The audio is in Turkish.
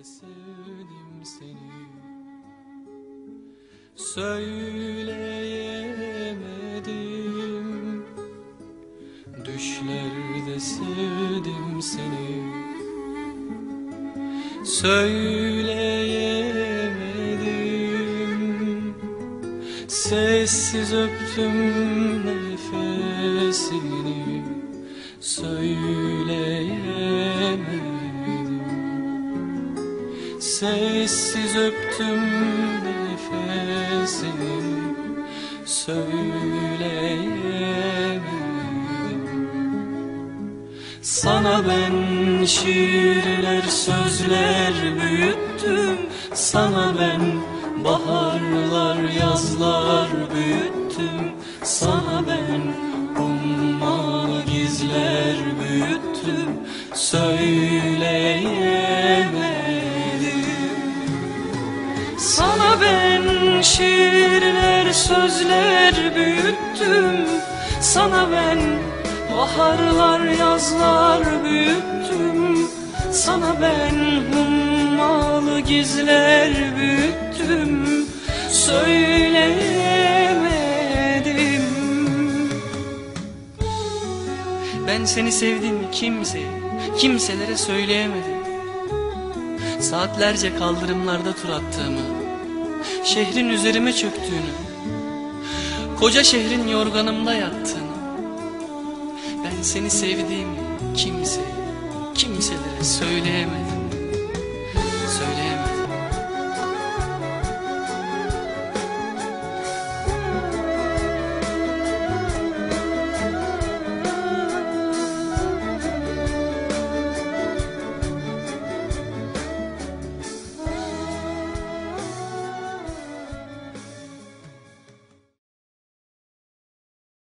de sevdim seni. Söyleyemedim. Düşlerde sevdim seni. Söyleyemedim. Sessiz öptüm nefesini Sessiz öptüm nefesini Söyleyemedim sana ben şiirler sözler büyüttüm Sana ben baharlar yazlar büyüttüm Sana ben ummalı gizler büyüttüm Söyleyemedim şiirler sözler büyüttüm Sana ben. Baharlar yazlar büyüttüm Sana ben. Hummalı gizler büyüttüm Söyleyemedim. Ben seni sevdiğimi kimseye, kimselere söyleyemedim Saatlerce kaldırımlarda tur attığımı Şehrin üzerime çöktüğünü Koca şehrin yorganımda yattığını Ben seni sevdiğimi kimseye, kimselere söyleyemedim Söyleyemedim